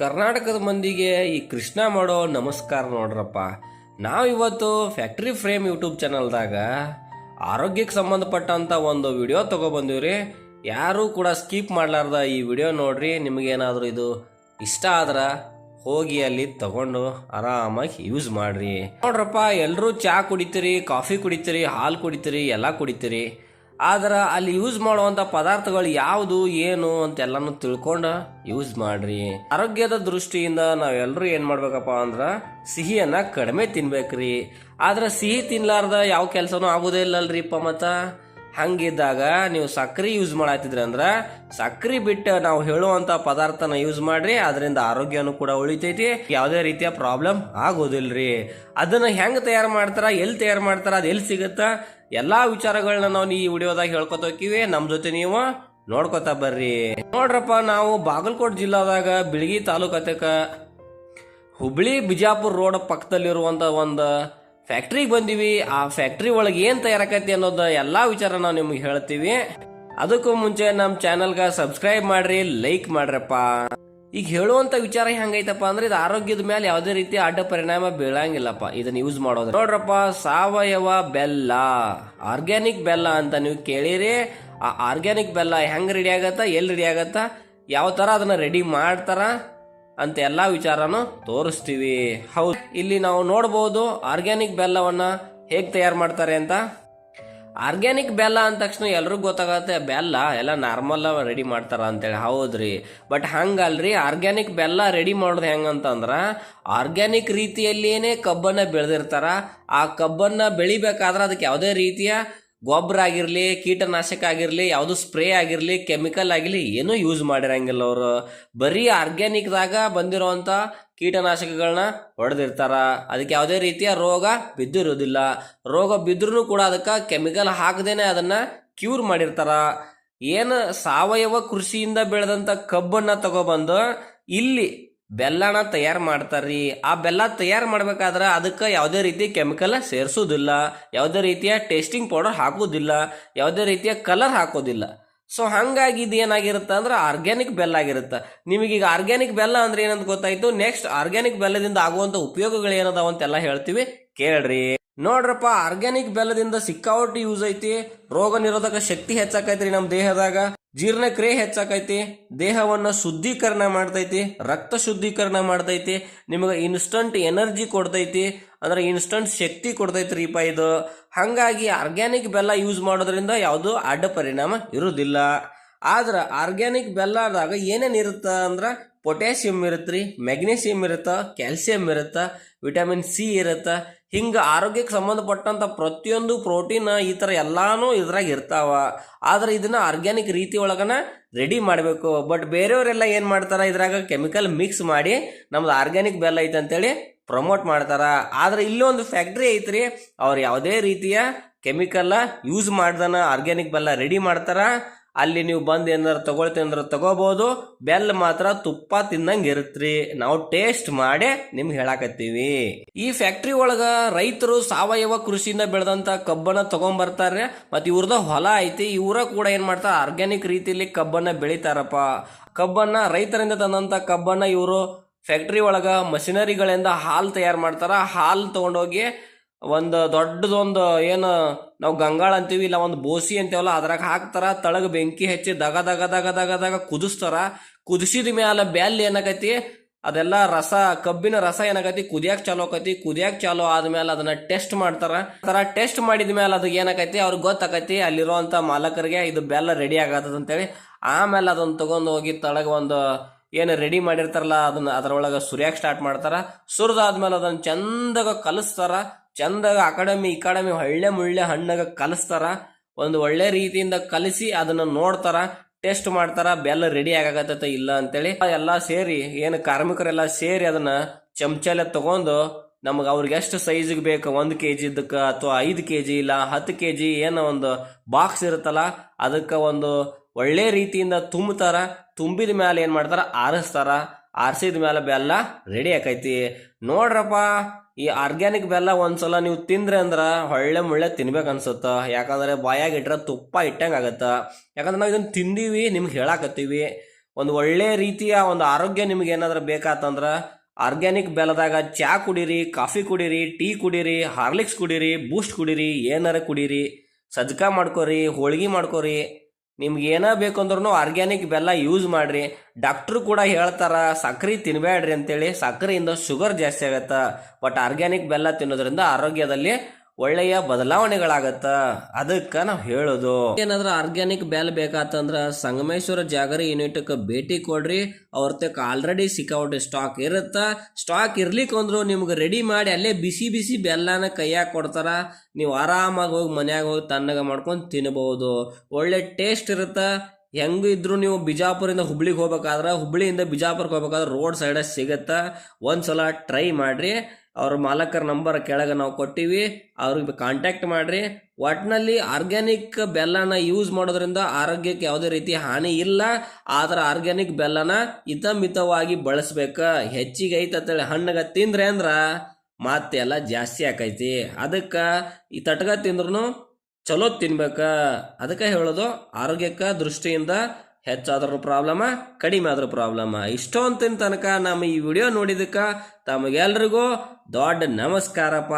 ಕರ್ನಾಟಕದ ಮಂದಿಗೆ ಈ ಕೃಷ್ಣ ಮಾಡೋ ನಮಸ್ಕಾರ ನೋಡ್ರಪ್ಪ. ನಾವಿವತ್ತು ಫ್ಯಾಕ್ಟ್ರಿ ಫ್ರೇಮ್ ಯೂಟ್ಯೂಬ್ ಚಾನಲ್ದಾಗ ಆರೋಗ್ಯಕ್ಕೆ ಸಂಬಂಧಪಟ್ಟಂತ ಒಂದು ವಿಡಿಯೋ ತಗೊಬಂದಿವ್ರಿ. ಯಾರು ಕೂಡ ಸ್ಕಿಪ್ ಮಾಡ್ಲಾರ್ದ ಈ ವಿಡಿಯೋ ನೋಡ್ರಿ. ನಿಮಗೇನಾದರೂ ಇದು ಇಷ್ಟ ಆದ್ರೆ ಹೋಗಿ ಅಲ್ಲಿ ತಗೊಂಡು ಆರಾಮಾಗಿ ಯೂಸ್ ಮಾಡ್ರಿ. ನೋಡ್ರಪ್ಪ ಎಲ್ಲರೂ ಚಾ ಕುಡಿತೀರಿ ಕಾಫಿ ಕುಡಿತೀರಿ, ಹಾಲು ಕುಡಿತೀರಿ, ಎಲ್ಲ ಕುಡಿತೀರಿ. ಆದ್ರೆ ಅಲ್ಲಿ ಯೂಸ್ ಮಾಡುವಂಥ ಪದಾರ್ಥಗಳು ಯಾವುದು, ಏನು ಅಂತೆಲ್ಲನೂ ತಿಳ್ಕೊಂಡು ಯೂಸ್ ಮಾಡ್ರಿ. ಆರೋಗ್ಯದ ದೃಷ್ಟಿಯಿಂದ ನಾವೆಲ್ಲರೂ ಏನು ಮಾಡ್ಬೇಕಪ್ಪ ಅಂದ್ರೆ ಸಿಹಿಯನ್ನ ಕಡಿಮೆ ತಿನ್ಬೇಕ್ರಿ. ಆದ್ರೆ ಸಿಹಿ ತಿನ್ಲಾರ್ದ ಯಾವ ಕೆಲಸನೂ ಆಗೋದೇ ಇಲ್ಲಲ್ರಿಪ್ಪ ಮತ್ತ? ಹಂಗಿದ್ದಾಗ ನೀವು ಸಕ್ರೆ ಯೂಸ್ ಮಾಡತ್ತಿದ್ರಿ ಅಂದ್ರೆ, ಸಕ್ರೆ ಬಿಟ್ಟು ನಾವು ಹೇಳುವಂತ ಪದಾರ್ಥನ ಯೂಸ್ ಮಾಡ್ರಿ ಅದರಿಂದ ಆರೋಗ್ಯನೂ ಕೂಡ ಉಳಿತೈತಿ, ಯಾವುದೇ ರೀತಿಯ ಪ್ರಾಬ್ಲಮ್ ಆಗೋದಿಲ್ರಿ. ಅದನ್ನ ಹೆಂಗ್ ತಯಾರು ಮಾಡ್ತಾರ, ಎಲ್ಲಿ ತಯಾರು ಮಾಡ್ತಾರ, ಅದು ಎಲ್ಲಿ ಸಿಗುತ್ತಾ, ಎಲ್ಲಾ ವಿಚಾರಗಳನ್ನ ನಾವು ಈ ವಿಡಿಯೋದಾಗ ಹೇಳ್ಕೊತ ಹೋಗ್ತೀವಿ ನಮ್ಮ ಜೊತೆ ನೀವು ನೋಡ್ಕೊತಾ ಬರ್ರಿ. ನೋಡ್ರಪ್ಪ, ನಾವು ಬಾಗಲಕೋಟೆ ಜಿಲ್ಲಾದಾಗ ಬಿಳಗಿ ತಾಲೂಕತಕ ಹುಬ್ಳಿ ಬಿಜಾಪುರ ರೋಡ್ ಪಕ್ಕದಲ್ಲಿರುವಂತ ಒಂದು ಫ್ಯಾಕ್ಟ್ರಿಗೆ ಬಂದೀವಿ. ಆ ಫ್ಯಾಕ್ಟ್ರಿ ಒಳಗೆ ಏನು ತಯಾರಾಕೈತಿ ಅನ್ನೋದು ಎಲ್ಲಾ ವಿಚಾರ ನಾವು ನಿಮ್ಗೆ ಹೇಳ್ತೀವಿ. ಅದಕ್ಕೂ ಮುಂಚೆ ನಮ್ಮ ಚಾನಲ್ಗೆ ಸಬ್ಸ್ಕ್ರೈಬ್ ಮಾಡ್ರಿ ಲೈಕ್ ಮಾಡ್ರಪ್ಪ. ಈಗ ಹೇಳುವಂಥ ವಿಚಾರ ಹೆಂಗೈತಪ್ಪ ಅಂದ್ರೆ ಇದು ಆರೋಗ್ಯದ ಮೇಲೆ ಯಾವುದೇ ರೀತಿ ಅಡ್ಡ ಪರಿಣಾಮ ಬೀಳಂಗಿಲ್ಲಪ್ಪ. ಇದನ್ನ ಯೂಸ್ ಮಾಡೋದು ನೋಡ್ರಪ್ಪ, ಸಾವಯವ ಬೆಲ್ಲ ಆರ್ಗ್ಯಾನಿಕ್ ಬೆಲ್ಲ ಅಂತ ನೀವು ಕೇಳಿರಿ. ಆ ಆರ್ಗ್ಯಾನಿಕ್ ಬೆಲ್ಲ ಹೆಂಗ್ ರೆಡಿ ಆಗತ್ತಾ ಎಲ್ಲಿ ರೆಡಿ ಆಗತ್ತಾ, ಯಾವ ತರ ಅದನ್ನ ರೆಡಿ ಮಾಡ್ತಾರ ಅಂತ ಎಲ್ಲಾ ವಿಚಾರನೂ ತೋರಿಸ್ತೀವಿ. ಹೌದು. ಇಲ್ಲಿ ನಾವು ನೋಡಬಹುದು ಆರ್ಗ್ಯಾನಿಕ್ ಬೆಲ್ಲವನ್ನ ಹೇಗೆ ತಯಾರು ಮಾಡ್ತಾರೆ ಅಂತ. ಆರ್ಗ್ಯಾನಿಕ್ ಬೆಲ್ಲ ಅಂದ ತಕ್ಷಣ ಎಲ್ರಿಗೂ ಗೊತ್ತಾಗತ್ತೆ, ಬೆಲ್ಲ ಎಲ್ಲ ನಾರ್ಮಲ್ ರೆಡಿ ಮಾಡ್ತಾರ ಅಂತೇಳಿ. ಹೌದ್ರಿ. ಬಟ್ ಹಂಗಲ್ರಿ, ಆರ್ಗ್ಯಾನಿಕ್ ಬೆಲ್ಲ ರೆಡಿ ಮಾಡೋದು ಹೆಂಗಂತಂದ್ರೆ, ಆರ್ಗ್ಯಾನಿಕ್ ರೀತಿಯಲ್ಲಿಯೇ ಕಬ್ಬನ್ನ ಬೆಳೆದಿರ್ತಾರ. ಆ ಕಬ್ಬನ್ನ ಬೆಳಿಬೇಕಾದ್ರೆ ಅದಕ್ಕೆ ಯಾವುದೇ ರೀತಿಯ ಗೊಬ್ಬರ ಆಗಿರಲಿ, ಕೀಟನಾಶಕ ಆಗಿರಲಿ, ಯಾವುದು ಸ್ಪ್ರೇ ಆಗಿರಲಿ, ಕೆಮಿಕಲ್ ಆಗಿರಲಿ, ಏನೂ ಯೂಸ್ ಮಾಡಿರಂಗಿಲ್ಲ ಅವರು. ಬರೀ ಆರ್ಗ್ಯಾನಿಕ್ದಾಗ ಬಂದಿರೋವಂಥ ಕೀಟನಾಶಕಗಳನ್ನ ಹೊಡೆದಿರ್ತಾರ. ಅದಕ್ಕೆ ಯಾವುದೇ ರೀತಿಯ ರೋಗ ಬಿದ್ದಿರೋದಿಲ್ಲ. ರೋಗ ಬಿದ್ದರೂ ಕೂಡ ಅದಕ್ಕೆ ಕೆಮಿಕಲ್ ಹಾಕದೇನೆ ಅದನ್ನು ಕ್ಯೂರ್ ಮಾಡಿರ್ತಾರ. ಏನು ಸಾವಯವ ಕೃಷಿಯಿಂದ ಬೆಳೆದಂಥ ಕಬ್ಬನ್ನು ತಗೊಬಂದು ಇಲ್ಲಿ ಬೆಲ್ಲನ ತಯಾರು ಮಾಡ್ತಾರ್ರಿ. ಆ ಬೆಲ್ಲ ತಯಾರು ಮಾಡ್ಬೇಕಾದ್ರೆ ಅದಕ್ಕೆ ಯಾವುದೇ ರೀತಿಯ ಕೆಮಿಕಲ್ ಸೇರಿಸೋದಿಲ್ಲ, ಯಾವುದೇ ರೀತಿಯ ಟೇಸ್ಟಿಂಗ್ ಪೌಡರ್ ಹಾಕೋದಿಲ್ಲ, ಯಾವುದೇ ರೀತಿಯ ಕಲರ್ ಹಾಕೋದಿಲ್ಲ. ಸೊ ಹಂಗಾಗಿ ಇದು ಏನಾಗಿರುತ್ತೆ ಅಂದ್ರೆ ಆರ್ಗ್ಯಾನಿಕ್ ಬೆಲ್ಲ ಆಗಿರುತ್ತೆ. ನಿಮಗೀಗ ಆರ್ಗ್ಯಾನಿಕ್ ಬೆಲ್ಲ ಅಂದ್ರೆ ಏನಂತ ಗೊತ್ತಾಯ್ತು? ನೆಕ್ಸ್ಟ್ ಆರ್ಗ್ಯಾನಿಕ್ ಬೆಲ್ಲದಿಂದ ಆಗುವಂತ ಉಪಯೋಗಗಳು ಏನದಾವ ಅಂತೆಲ್ಲ ಹೇಳ್ತೀವಿ. ಕೇಳ್ರಿ. ನೋಡ್ರಪ್ಪ, ಆರ್ಗ್ಯಾನಿಕ್ ಬೆಲ್ಲದಿಂದ ಸಿಕ್ಕಾವಟ್ಟು ಯೂಸ್ ಐತಿ. ರೋಗ ನಿರೋಧಕ ಶಕ್ತಿ ಹೆಚ್ಚಾಕೈತ್ರಿ ನಮ್ಮ ದೇಹದಾಗ. ಜೀರ್ಣಕ್ರಿಯೆ ಹೆಚ್ಚಾಕೈತಿ, ದೇಹವನ್ನ ಶುದ್ಧೀಕರಣ ಮಾಡ್ತೈತಿ, ರಕ್ತ ಶುದ್ಧೀಕರಣ ಮಾಡ್ತೈತಿ, ನಿಮಗೆ ಇನ್ಸ್ಟಂಟ್ ಎನರ್ಜಿ ಕೊಡ್ತೈತಿ, ಅಂದ್ರೆ ಇನ್ಸ್ಟಂಟ್ ಶಕ್ತಿ ಕೊಡ್ತೈತ್ರಿಪ್ಪ ಇದು. ಹಂಗಾಗಿ ಆರ್ಗ್ಯಾನಿಕ್ ಬೆಲ್ಲ ಯೂಸ್ ಮಾಡೋದ್ರಿಂದ ಯಾವುದೂ ಅಡ್ಡ ಪರಿಣಾಮ ಇರುವುದಿಲ್ಲ ಆದ್ರೆ ಆರ್ಗ್ಯಾನಿಕ್ ಬೆಲ್ಲದಾಗ ಏನೇನ್ ಅಂದ್ರೆ ಅಂದ್ರ ಪೊಟ್ಯಾಸಿಯಂ ರೀ ಮೆಗ್ನೀಸಿಯಂ ಇರುತ್ತ ಕ್ಯಾಲ್ಸಿಯಂ ಇರುತ್ತ ವಿಟಮಿನ್ ಸಿ ಇರುತ್ತ ಹಿಂಗ ಆರೋಗ್ಯಕ್ಕೆ ಸಂಬಂಧಪಟ್ಟಂಥ ಪ್ರತಿಯೊಂದು ಪ್ರೋಟೀನ್ ಈ ಥರ ಎಲ್ಲಾನು ಇದ್ರಾಗ ಇರ್ತಾವ. ಆದರೆ ಇದನ್ನು ಆರ್ಗ್ಯಾನಿಕ್ ರೀತಿ ಒಳಗನ ರೆಡಿ ಮಾಡಬೇಕು. ಬಟ್ ಬೇರೆಯವರೆಲ್ಲ ಏನು ಮಾಡ್ತಾರೆ? ಇದ್ರಾಗ ಕೆಮಿಕಲ್ ಮಿಕ್ಸ್ ಮಾಡಿ ನಮ್ದು ಆರ್ಗ್ಯಾನಿಕ್ ಬೆಲ್ಲ ಐತೆ ಅಂತೇಳಿ ಪ್ರಮೋಟ್ ಮಾಡ್ತಾರ. ಆದ್ರೆ ಇಲ್ಲೊಂದು ಫ್ಯಾಕ್ಟ್ರಿ ಐತ್ರಿ. ಅವ್ರು ಯಾವುದೇ ರೀತಿಯ ಕೆಮಿಕಲ್ ಯೂಸ್ ಮಾಡ್ದನ ಆರ್ಗ್ಯಾನಿಕ್ ಬೆಲ್ಲ ರೆಡಿ ಮಾಡ್ತಾರ. ಅಲ್ಲಿ ನೀವು ಬಂದು ಏನಾರು ತಗೊಳ್ತೀನಿ ಅಂದ್ರೆ ತಗೋಬಹುದು ಬೆಲ್ಲ ಮಾತ್ರ ತುಪ್ಪ ತಿನ್ನಂಗೆ ಇರುತ್ತೆ ನಾವು ಟೇಸ್ಟ್ ಮಾಡಿ ನಿಮ್ಗೆ ಹೇಳಾಕತ್ತೀವಿ. ಈ ಫ್ಯಾಕ್ಟ್ರಿ ಒಳಗ ರೈತರು ಸಾವಯವ ಕೃಷಿಯಿಂದ ಬೆಳೆದಂತ ಕಬ್ಬನ್ನ ತಗೊಂಡ್ಬರ್ತಾರೆ ಮತ್ತು ಇವ್ರದ ಹೊಲ ಐತಿ ಇವರ ಕೂಡ ಏನು ಮಾಡ್ತಾರೆ ಆರ್ಗ್ಯಾನಿಕ್ ರೀತಿಯಲ್ಲಿ ಕಬ್ಬನ್ನ ಬೆಳಿತಾರಪ್ಪ. ಕಬ್ಬನ್ನ, ರೈತರಿಂದ ತಂದಂತ ಕಬ್ಬನ್ನ ಇವರು ಫ್ಯಾಕ್ಟ್ರಿ ಒಳಗ ಮಷಿನರಿಗಳಿಂದ ಹಾಲು ತಯಾರು ಮಾಡ್ತಾರ. ಹಾಲು ತಗೊಂಡೋಗಿ ಒಂದು ದೊಡ್ಡದೊಂದು ಏನು ನಾವು ಗಂಗಾಳ ಅಂತೀವಿ, ಇಲ್ಲ ಒಂದು ಬೋಸಿ ಅಂತೀವಲ್ಲ, ಅದ್ರಾಗ ಹಾಕ್ತಾರ, ತಳಗ ಬೆಂಕಿ ಹಚ್ಚಿ ದಗ ದಗ ದಗ ದಗ ದಗ ಕುದಿಸ್ತಾರ. ಕುದಿಸಿದ ಮ್ಯಾಲ ಬೆಲ್ಲ ಏನಾಕೈತಿ ಅದೆಲ್ಲ ರಸ, ಕಬ್ಬಿನ ರಸ ಏನಾಗೈತಿ, ಕುದಿಯಾಕ ಚಾಲೋ ಆಕತಿ, ಕುದಿಯಾಕ ಚಾಲೋ ಆದ್ಮೇಲೆ ಅದನ್ನ ಟೆಸ್ಟ್ ಮಾಡ್ತಾರ. ತರ ಟೆಸ್ಟ್ ಮಾಡಿದ ಮೇಲೆ ಅದು ಏನಾಕೈತಿ ಅವ್ರಿಗೆ ಗೊತ್ತಾಕೈತಿ ಅಲ್ಲಿರುವಂತ ಮಾಲಕರಿಗೆ ಇದು ಬೆಲ್ಲ ರೆಡಿ ಆಗತ್ತದ ಅಂತೇಳಿ, ಆಮೇಲೆ ಅದನ್ನ ತಗೊಂಡು ಹೋಗಿ ತಳಗ ಒಂದು ಏನು ರೆಡಿ ಮಾಡಿರ್ತಾರಲ್ಲ, ಅದನ್ನ ಅದರೊಳಗೆ ಸುರಿಯಾಕ ಸ್ಟಾರ್ಟ್ ಮಾಡ್ತಾರ. ಸುರಿದಾದ್ಮೇಲೆ ಅದನ್ನ ಚಂದಾಗ ಕಲಿಸ್ತಾರ. ಚಂದಾಗ ಅಕಾಡೆಮಿ ಅಕಾಡೆಮಿ ಒಳ್ಳೆ ಮುಳ್ಳೆ ಹಣ್ಣಾಗ ಕಲಿಸ್ತಾರ. ಒಂದು ಒಳ್ಳೆ ರೀತಿಯಿಂದ ಕಲಿಸಿ ಅದನ್ನ ನೋಡ್ತಾರ, ಟೆಸ್ಟ್ ಮಾಡ್ತಾರ, ಬೆಲ್ಲ ರೆಡಿ ಆಗತ್ತ ಇಲ್ಲ ಅಂತೇಳಿ ಎಲ್ಲ ಸೇರಿ, ಏನು ಕಾರ್ಮಿಕರೆಲ್ಲ ಸೇರಿ ಅದನ್ನ ಚಮಚಲೆ ತಗೊಂಡು ನಮಗೆ ಅವ್ರಿಗೆ ಎಷ್ಟು ಸೈಜಿಗೆ ಬೇಕು, ಒಂದು ಕೆ ಜಿದಕ್ಕೆ ಅಥವಾ ಐದು ಕೆ ಜಿ ಇಲ್ಲ ಹತ್ತು ಕೆ ಜಿ ಏನೋ ಒಂದು ಬಾಕ್ಸ್ ಇರುತ್ತಲ್ಲ, ಅದಕ್ಕೆ ಒಂದು ಒಳ್ಳೆ ರೀತಿಯಿಂದ ತುಂಬುತ್ತಾರ ತುಂಬಿದ ಮೇಲೆ ಏನು ಮಾಡ್ತಾರ, ಆರಿಸ್ತಾರ. ಆರಿಸಿದ ಮೇಲೆ ಬೆಲ್ಲ ರೆಡಿ ಆಕೈತಿ. ನೋಡ್ರಪ್ಪ, ಈ ಆರ್ಗ್ಯಾನಿಕ್ ಬೆಲ್ಲ ಒಂದ್ಸಲ ನೀವು ತಿಂದ್ರೆ ಅಂದ್ರೆ ಹೊಳ್ಳೆ ಮುಳ್ಳೆ ತಿನ್ಬೇಕು ಅನ್ಸುತ್ತ. ಯಾಕಂದ್ರೆ ಬಾಯಾಗ ಇಟ್ರೆ ತುಪ್ಪ ಇಟ್ಟಂಗೆ ಆಗತ್ತ. ಯಾಕಂದ್ರೆ ನಾವು ಇದನ್ನ ತಿಂದೀವಿ, ನಿಮ್ಗೆ ಹೇಳಾಕತ್ತೀವಿ. ಒಂದು ಒಳ್ಳೆ ರೀತಿಯ ಒಂದು ಆರೋಗ್ಯ ನಿಮ್ಗೆ ಏನಾದ್ರೂ ಬೇಕಾತಂದ್ರೆ ಆರ್ಗ್ಯಾನಿಕ್ ಬೆಲ್ಲದಾಗ ಚಾ ಕುಡೀರಿ ಕಾಫಿ ಕುಡೀರಿ ಟೀ ಕುಡೀರಿ ಹಾರ್ಲಿಕ್ಸ್ ಕುಡೀರಿ ಬೂಸ್ಟ್ ಕುಡೀರಿ, ಏನಾರ ಕುಡೀರಿ. ಸಜ್ಕ ಮಾಡ್ಕೋರಿ, ಹೋಳ್ಗೆ ಮಾಡ್ಕೋರಿ. ನಿಮ್ಗೆ ಏನ ಬೇಕು ಅಂದ್ರೂ ಆರ್ಗ್ಯಾನಿಕ್ ಬೆಲ್ಲ ಯೂಸ್ ಮಾಡ್ರಿ. ಡಾಕ್ಟ್ರು ಕೂಡ ಹೇಳ್ತಾರೆ, ಸಕ್ರೆ ತಿನ್ಬೇಡ್ರಿ ಅಂತೇಳಿ. ಸಕ್ಕರೆಯಿಂದ ಶುಗರ್ ಜಾಸ್ತಿ ಆಗತ್ತೆ. ಬಟ್ ಆರ್ಗ್ಯಾನಿಕ್ ಬೆಲ್ಲ ತಿನ್ನೋದ್ರಿಂದ ಆರೋಗ್ಯದಲ್ಲಿ ಒಳ್ಳೆಯ ಬದಲಾವಣೆಗಳಾಗತ್ತ? ಅದಕ್ಕ ನಾವು ಹೇಳೋದು. ಏನಾದ್ರೂ ಆರ್ಗ್ಯಾನಿಕ್ ಬೆಲ್ಲ ಬೇಕಾತಂದ್ರ ಸಂಗಮೇಶ್ವರ ಜಾಗರಿ ಯೂನಿಟ್ಗೆ ಭೇಟಿ ಕೊಡ್ರಿ. ಅವ್ರ ತಕ್ಕ ಆಲ್ರೆಡಿ ಸಿಕ್ಕಾಪಟ್ಟೆ ಸ್ಟಾಕ್ ಇರುತ್ತ. ಸ್ಟಾಕ್ ಇರ್ಲಿಕ್ಕೆ ಅಂದ್ರು ನಿಮ್ಗೆ ರೆಡಿ ಮಾಡಿ ಅಲ್ಲೇ ಬಿಸಿ ಬಿಸಿ ಬೆಲ್ಲನ ಕೈಯಾಗ ಕೊಡ್ತಾರ. ನೀವು ಆರಾಮಾಗಿ ಹೋಗಿ ಮನ್ಯಾಗ ಹೋಗಿ ತಣ್ಣಗ ಮಾಡ್ಕೊಂಡು ತಿನ್ಬಹುದು ಒಳ್ಳೆ ಟೇಸ್ಟ್ ಇರುತ್ತ. ಹೆಂಗ ಇದ್ರು ನೀವು ಬಿಜಾಪುರಿಂದ ಹುಬ್ಳಿಗೆ ಹೋಗ್ಬೇಕಾದ್ರೆ, ಹುಬ್ಳಿಯಿಂದ ಬಿಜಾಪುರಕ್ಕೆ ಹೋಗ್ಬೇಕಾದ್ರೆ ರೋಡ್ ಸೈಡ್ ಸಿಗತ್ತ? ಒಂದ್ಸಲ ಟ್ರೈ ಮಾಡಿರಿ. ಅವ್ರ ಮಾಲಕರ ನಂಬರ್ ಕೆಳಗೆ ನಾವು ಕೊಟ್ಟಿವಿ. ಅವ್ರಿಗೆ ಕಾಂಟ್ಯಾಕ್ಟ್ ಮಾಡಿರಿ. ಒಟ್ನಲ್ಲಿ ಆರ್ಗ್ಯಾನಿಕ್ ಬೆಲ್ಲನ ಯೂಸ್ ಮಾಡೋದ್ರಿಂದ ಆರೋಗ್ಯಕ್ಕೆ ಯಾವುದೇ ರೀತಿ ಹಾನಿ ಇಲ್ಲ. ಆದ್ರೆ ಆರ್ಗ್ಯಾನಿಕ್ ಬೆಲ್ಲನ ಹಿತಮಿತವಾಗಿ ಬಳಸ್ಬೇಕು. ಹೆಚ್ಚಿಗೆ ಐತಂತೇಳಿ ಹಣ್ಣಗೆ ತಿಂದ್ರೆ ಅಂದ್ರ ಮತ್ತೆಲ್ಲ ಜಾಸ್ತಿ ಆಕೈತಿ. ಅದಕ್ಕೆ ಈ ತಟ್ಗ ತಿಂದ್ರು ಚಲೋ ತಿನ್ಬೇಕ. ಅದಕ್ಕೆ ಹೇಳೋದು, ಆರೋಗ್ಯಕ್ಕೆ ದೃಷ್ಟಿಯಿಂದ ಹೆಚ್ಚಾದ್ರೂ ಪ್ರಾಬ್ಲಮ, ಕಡಿಮೆ ಆದ್ರೂ ಪ್ರಾಬ್ಲಮ. ಇಷ್ಟೊಂತಿನ ತನಕ ನಮ್ಮ ಈ ವಿಡಿಯೋ ನೋಡಿದಕ್ಕೆ ತಮಗೆಲ್ರಿಗೂ ದೊಡ್ಡ ನಮಸ್ಕಾರಪ್ಪ.